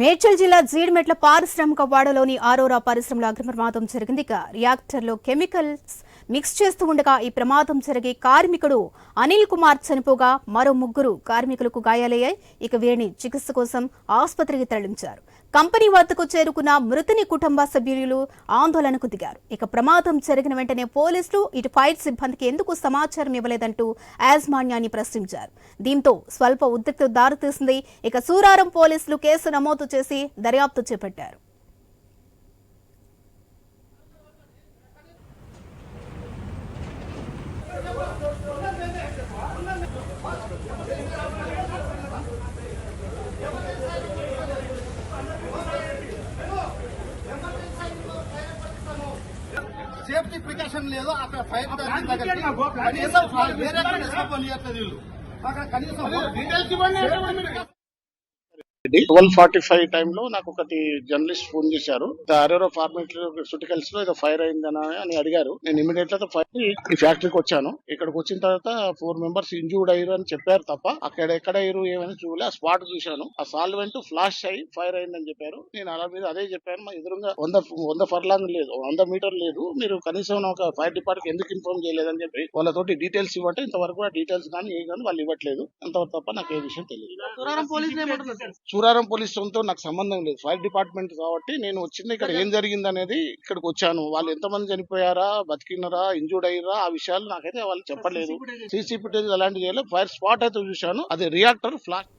మేడ్చల్ జిల్లా జీడిమెట్ల పారిశ్రామిక వాడలోని ఆరోరా పరిశ్రమలో అగ్రప్రమాదం జరిగింది. ఇక రియాక్టర్లో కెమికల్స్ మిక్స్ చేస్తూ ఉండగా ఈ ప్రమాదం జరిగి కార్మికుడు అనిల్ కుమార్ చనిపోగా మరో ముగ్గురు కార్మికులకు గాయాలయ్యాయి. ఇక వీరిని చికిత్స కోసం ఆసుపత్రికి తరలించారు. కంపెనీ వద్దకు చేరుకున్న మృతుని కుటుంబ సభ్యులు ఆందోళనకు దిగారు. ఇక ప్రమాదం జరిగిన వెంటనే పోలీసులు ఇటు ఫైర్ సిబ్బందికి ఎందుకు సమాచారం ఇవ్వలేదంటూ యాజమాన్యాన్ని ప్రశ్నించారు. దీంతో స్వల్ప ఉద్రిక్త దారితీసింది. ఇక సూరారం పోలీసులు కేసు నమోదు చేసి దర్యాప్తు చేపట్టారు. సేఫ్టీ ప్రికాషన్ లేదు అక్కడ ఫైర్ కనీసం వేరే తీసుకోపోనియట్లేదు వీళ్ళు. అక్కడ కనీసం ట్వెల్వ్ ఫార్టీ ఫైవ్ టైంలో నాకు ఒకటి జర్నలిస్ట్ ఫోన్ చేశారు. అరోరో ఫార్మాక్యూటికల్స్లో ఏదో ఫైర్ అయిందని అని అడిగారు. నేను ఇమీడియట్గా ఫైర్ ఈ ఫ్యాక్టరీకి వచ్చాను. ఇక్కడికి వచ్చిన తర్వాత ఫోర్ మెంబర్స్ ఇంజూర్డ్ అయ్యారు అని చెప్పారు తప్ప అక్కడ ఎక్కడ అయ్యారు ఏమని చూడలే. ఆ స్పాట్ చూశాను. ఆ సాల్వెంట్ ఫ్లాష్ అయ్యి ఫైర్ అయిందని చెప్పారు. నేను అలా మీద అదే చెప్పాను. మా ఎదురుగా వంద వంద ఫర్లాంగ్ లేదు వంద మీటర్ లేదు. మీరు కనీసం ఒక ఫైర్ డిపార్ట్మెంట్ ఎందుకు ఇన్ఫార్మ్ చేయలేదని చెప్పి వాళ్ళతోటి డీటెయిల్స్ ఇవ్వంటే ఇంతవరకు కూడా డీటెయిల్స్ కానీ ఏ కానీ వాళ్ళు ఇవ్వట్లేదు. అంతవరకు తప్ప నాకు ఏ విషయం తెలియదు. సూరారం పోలీస్తో నాకు సంబంధం లేదు. ఫైర్ డిపార్ట్మెంట్ కాబట్టి నేను వచ్చింది ఇక్కడ ఏం జరిగింది అనేది ఇక్కడికి వచ్చాను. వాళ్ళు ఎంతమంది చనిపోయారా బతికినారా ఇంజూర్డ్ అయ్యారా ఆ విషయాలు నాకైతే వాళ్ళు చెప్పలేదు. సీసీ ఫుటేజ్ అలాంటివి చేయలేదు ఫైర్ స్పాట్ అయితే చూశాను. అది రియాక్టర్ ఫ్లాష్